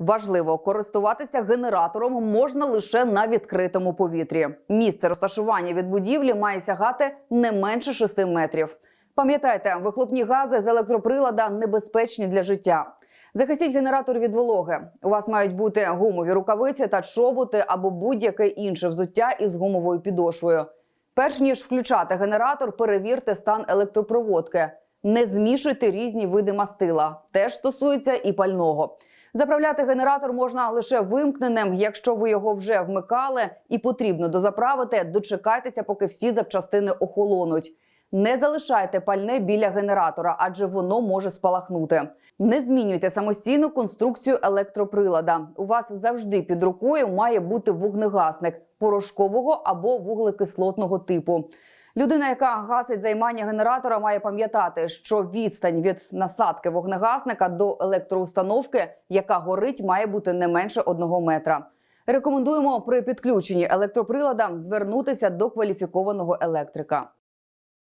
Важливо користуватися генератором можна лише на відкритому повітрі. Місце розташування від будівлі має сягати не менше 6 метрів. Пам'ятайте, вихлопні гази з електроприлада небезпечні для життя. Захистіть генератор від вологи. У вас мають бути гумові рукавиці та чоботи або будь-яке інше взуття із гумовою підошвою. Перш ніж включати генератор, перевірте стан електропроводки. Не змішуйте різні види мастила. Теж стосується і пального. Заправляти генератор можна лише вимкненим. Якщо ви його вже вмикали і потрібно дозаправити, дочекайтеся, поки всі запчастини охолонуть. Не залишайте пальне біля генератора, адже воно може спалахнути. Не змінюйте самостійну конструкцію електроприлада. У вас завжди під рукою має бути вогнегасник порошкового або вуглекислотного типу. Людина, яка гасить займання генератора, має пам'ятати, що відстань від насадки вогнегасника до електроустановки, яка горить, має бути не менше одного метра. Рекомендуємо при підключенні електроприлада звернутися до кваліфікованого електрика.